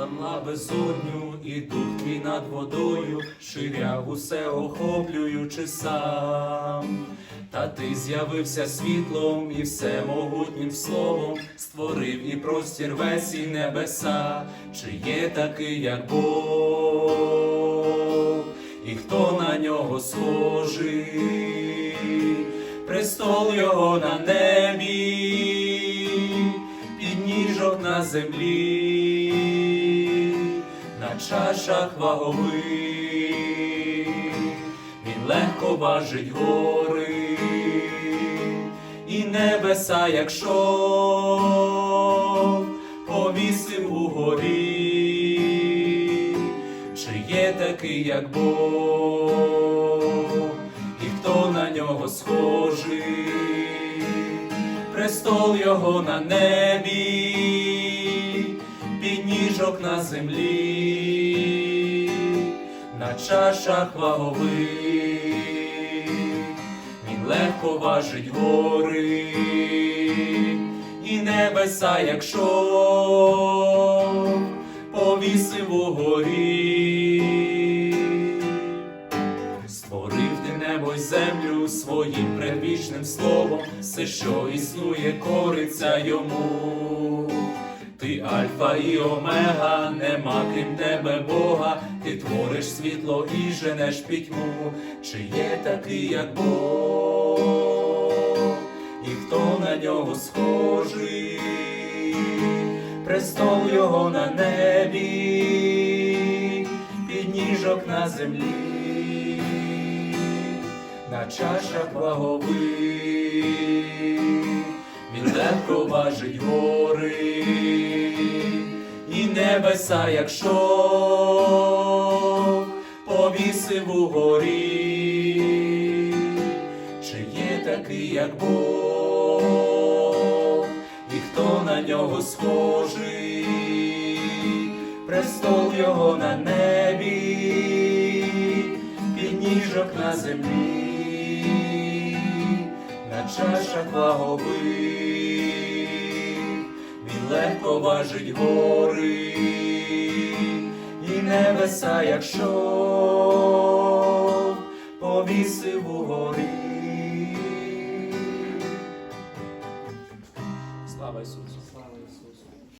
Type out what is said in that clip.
Палала безодню, і твій над водою, ширяв усе охоплюючи сам. Та ти з'явився світлом і всемогутнім словом, створив і простір весь і небеса, чи є такий, як Бог, і хто на нього схожий, престол його на небі, підніжок на землі, на чашах вагових, він легко важить гори, і небеса, якщо повісив угорі, чи є такий, як Бог, і хто на нього схожий, престол його на небі, підніжок на землі, на чашах вагових, він легко важить гори, і небеса, якщо повісив угорі. Створив ти небо й землю своїм предвічним словом, все, що існує, кориться йому. Ти альфа і омега, нема крім тебе Бога, ти твориш світло і женеш пітьму, чи є такий, як Бог, і хто на нього схожий, престол його на небі, підніжок на землі, на чашах вагових, він легко важить гори, небеса, якщо повісив угорі, чи є такий, як Бог, і хто на нього схожий, престол його на небі, підніжок на землі, на чашах вагових, легко важить гори і небеса, якщо повісив у горі. Слава Ісусу!